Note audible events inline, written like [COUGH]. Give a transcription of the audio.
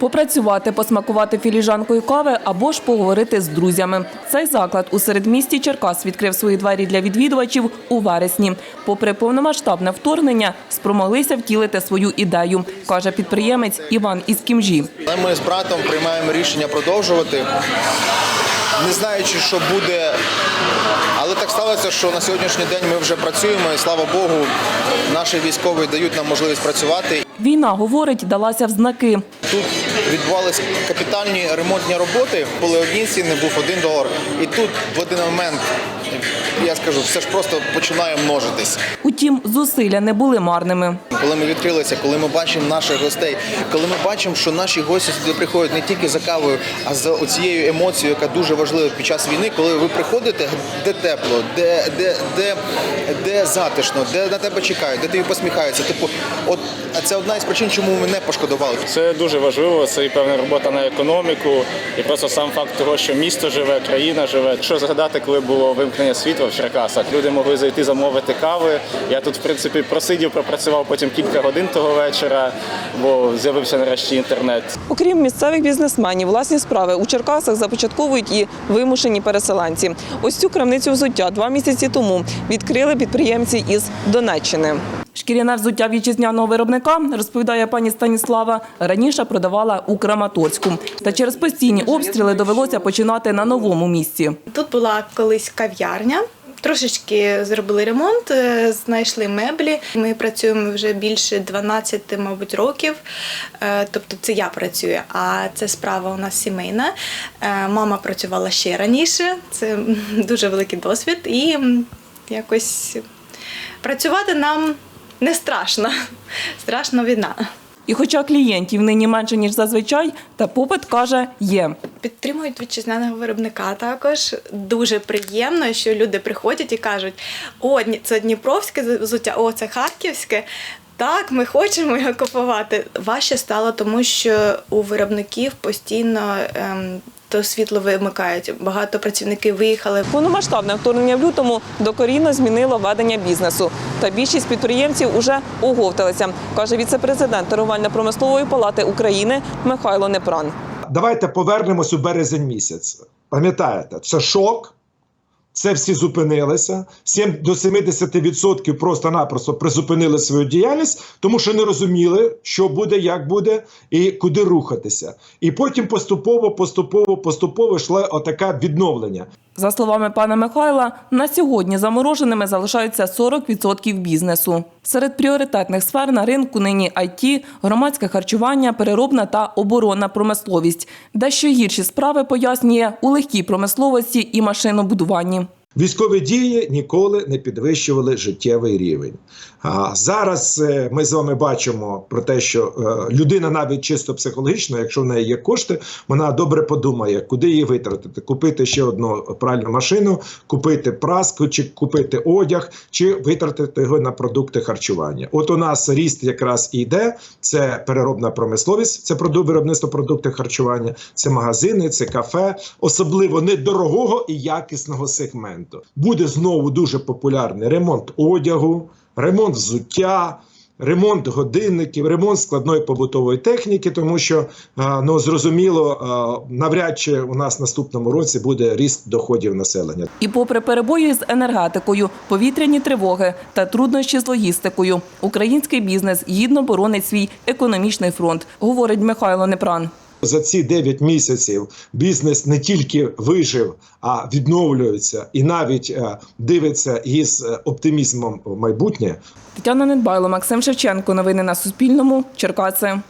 попрацювати, посмакувати філіжанкою кави або ж поговорити з друзями. Цей заклад у середмісті Черкас відкрив свої двері для відвідувачів у вересні. Попри повномасштабне вторгнення, спромоглися втілити свою ідею, каже підприємець Іван із Кімжі. Ми з братом приймаємо рішення продовжувати, не знаючи, що буде. Але так сталося, що на сьогоднішній день ми вже працюємо, і слава Богу, наші військові дають нам можливість працювати. Війна, говорить, далася в знаки. Тут відбувалися капітальні ремонтні роботи, були одні ціни, був один долар. І тут в один момент, я скажу, все ж просто починає множитись. Утім, зусилля не були марними. Коли ми відкрилися, коли ми бачимо наших гостей, коли ми бачимо, що наші гості сюди приходять не тільки за кавою, а за цією емоцією, яка дуже важлива під час війни, коли ви приходите, де тепло, де, де, де, де затишно, де на тебе чекають, де тобі посміхаються. Типу, от а це одна із причин, чому ми не пошкодували. Це дуже важливо. Це і певна робота на економіку, і просто сам факт того, що місто живе, країна живе. Якщо згадати, коли було вимкнення світла в Черкасах, люди могли зайти замовити кави. Я тут, в принципі, просидів, пропрацював потім кілька годин того вечора, бо з'явився нарешті інтернет. Окрім місцевих бізнесменів, власні справи у Черкасах започатковують і вимушені переселенці. Ось цю крамницю взуття два місяці тому відкрили підприємці із Донеччини. Шкіряне взуття вітчизняного виробника, розповідає пані Станіслава, раніше продавала у Краматорську. Та через постійні обстріли довелося починати на новому місці. Тут була колись кав'ярня. Трошечки зробили ремонт, е, знайшли меблі. Ми працюємо вже більше 12, мабуть, років. Е, Тобто це я працюю, а це справа у нас сімейна. Е, Мама працювала ще раніше. Це [LAUGHS] дуже великий досвід. І якось працювати нам не страшно. Страшно війна. І хоча клієнтів нині менше, ніж зазвичай, та попит, каже, є. Підтримують вітчизняного виробника також. Дуже приємно, що люди приходять і кажуть: о, це Дніпровське взуття, о, це Харківське. Так, ми хочемо його купувати. Важче стало, тому що у виробників постійно ем, то світло вимикають. Багато працівників виїхали. Повномасштабне вторгнення в лютому докорінно змінило ведення бізнесу. Та більшість підприємців уже оговталися, каже віце-президент торговельно-промислової палати України Михайло Непран. давайте повернемось у березень місяць. Пам'ятаєте, це шок. Це всі зупинилися. Сім- до 70% просто-напросто призупинили свою діяльність, тому що не розуміли, що буде, як буде і куди рухатися. І потім поступово, поступово, поступово йшло отаке відновлення. За словами пана Михайла, на сьогодні замороженими залишаються 40% бізнесу. Серед пріоритетних сфер на ринку нині IT, громадське харчування, переробна та оборонна промисловість. Дещо гірші справи пояснює у легкій промисловості і машинобудуванні. Військові дії ніколи не підвищували життєвий рівень. А зараз е, ми з вами бачимо про те, що е, людина навіть чисто психологічно, якщо в неї є кошти, вона добре подумає, куди її витратити, купити ще одну пральну машину, купити праску, чи купити одяг, чи витратити його на продукти харчування. От у нас ріст якраз і йде. Це переробна промисловість, це продукт виробництво продуктів харчування, це магазини, це кафе, особливо недорогого і якісного сегменту. Буде знову дуже популярний ремонт одягу, ремонт взуття. Ремонт годинників, ремонт складної побутової техніки, тому що ну зрозуміло, навряд чи у нас наступному році буде ріст доходів населення. І попри перебої з енергетикою, повітряні тривоги та труднощі з логістикою, український бізнес гідно боронить свій економічний фронт, говорить Михайло Непран. За ці 9 місяців бізнес не тільки вижив, а відновлюється і навіть е, дивиться із е, оптимізмом в майбутнє. Тетяна Недбайло, Максим Шевченко. Новини на Суспільному. Черкаси.